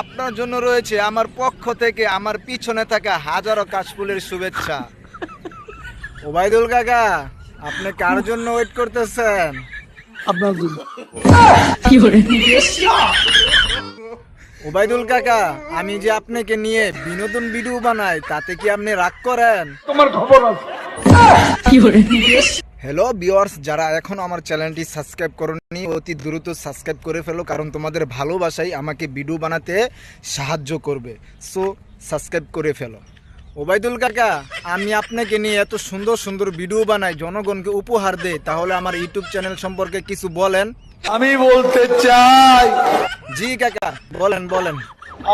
আপনার জন্য রয়েছে আমার পক্ষ থেকে আমার পিছনে থাকা হাজারো কাশফুলের শুভেচ্ছা। ওবায়দুল কাকা আপনি কার জন্য ওয়েট করতেছেন? আপনার জন্য। ওবায়দুল কাকা আমি যে আপনাকে নিয়ে বিনোদন ভিডিও বানাই তাতে কি আপনি রাগ করেন? তোমার খবর আছে। হ্যালো ভিউয়ার্স যারা এখন আমার চ্যানেলটি সাবস্ক্রাইব করনি অতি দ্রুত সাবস্ক্রাইব করে ফেলো কারণ তোমাদের ভালোবাসাই আমাকে ভিডিও বানাতে সাহায্য করবে। সো সাবস্ক্রাইব করে ফেলো। ওবায়দুল কাকা আমি আপনাকে নিয়ে এত সুন্দর সুন্দর ভিডিও বানাই জনগণকে উপহার দেই তাহলে আমার ইউটিউব চ্যানেল সম্পর্কে কিছু বলেন। আমি বলতে চাই জি কাকা বলেন বলেন।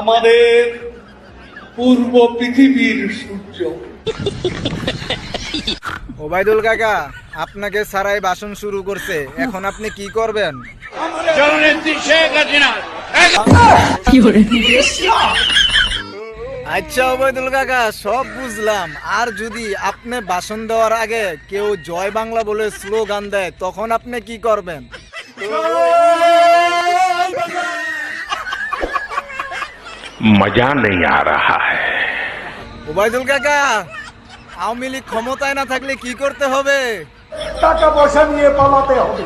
আমাদের পূর্ব পৃথিবীর সূর্য। ওবায়দুল কাকা আপনাকে সারাই বাসন শুরু করছে। এখন আপনি কি করবেন? আচ্ছা ওবায়দুল কাকা সব বুঝলাম। আর যদি আপনি বাসন দেওয়ার আগে কেউ জয় বাংলা বলে স্লোগান দেয় তখন আপনি কি করবেন? মজা নেই আর ওবায়দুল কাকা আওয়ামী লীগ ক্ষমতায় না থাকলে কি করতে হবে? টাকা পয়সা নিয়ে পালাতে হবে।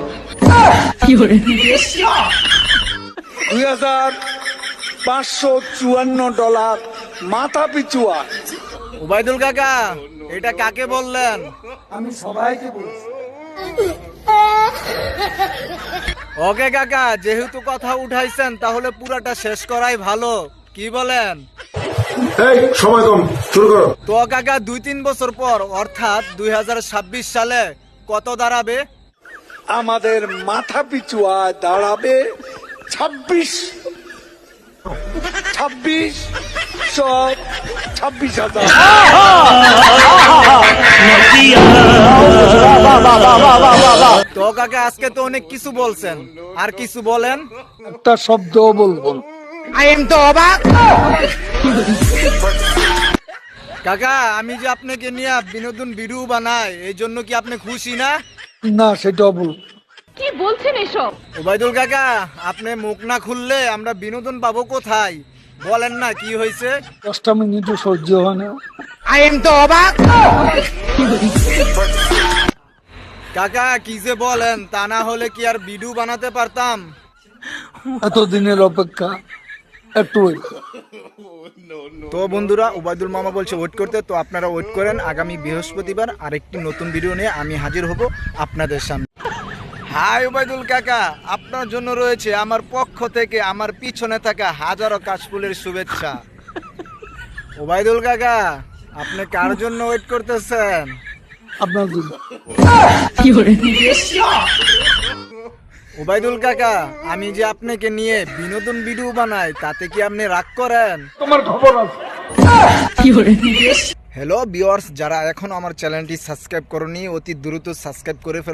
দুই হাজার পাঁচশো চুয়ান্ন ডলার মাথা পিছু আয়। ওবায়দুল কাকা এটা কাকে বললেন? আমি সবাইকে বলছি। ওকে কাকা যেহেতু কথা উঠাইছেন তাহলে পুরাটা শেষ করাই ভালো। কি বলেন? এই সময় কম শুরু করো। তো কাকা দুই তিন বছর পর অর্থাৎ দুই হাজার ছাব্বিশ সালে কত দাঁড়াবে? আমাদের মাথা পিছু আয় দাঁড়াবে ছাব্বিশ। ছাব্বিশ সব ছাব্বিশ হাজার। তো কাকা আজকে তো অনেক কিছু বলছেন। আর কিছু বলেন? একটা শব্দ বলব না। কাকা আমি যে আপনাকে নিয়ে বিনোদন ভিডিও বানাই এই জন্য কি আপনি খুশি না? না সেটাও বলব কি বলছেন এসব? ওবায়দুল কাকা আপনি মুখ না খুললে আমরা বিনোদন পাবো কোথায়? বলেন না কি হয়েছে? দশটা মিনিটও সহ্য হয় না। আইন তো অবাক। কাকা কি যে বলেন তা না হলে কি আর বিডু বানাতে পারতাম? এতদিনের অপেক্ষা একটু। তো বন্ধুরা ওবায়দুল মামা বলছে ওয়েট করতে। তো আপনারা ওয়েট করেন। আগামী বৃহস্পতিবার আরেকটি নতুন ভিডিও নিয়ে আমি হাজির হব আপনাদের সামনে। হাই ওবায়দুল কাকা আপনার জন্য রয়েছে আমার পক্ষ থেকে আমার পিছনে থাকা হাজারো কাশফুলের শুভেচ্ছা। ওবায়দুল কাকা আপনি কার জন্য ওয়েট করতেছেন? আপনার জন্য। ওবায়দুল কাকা আমি যে আপনাকে নিয়ে বিনোদন ভিডিও বানাই তাতে কি আপনি রাগ করেন? তোমার খবর আছে। হ্যালো ভিউয়ার্স যারা এখন আমার চ্যানেলটি সাবস্ক্রাইব করনি অতি দ্রুত সাবস্ক্রাইব করে ফেল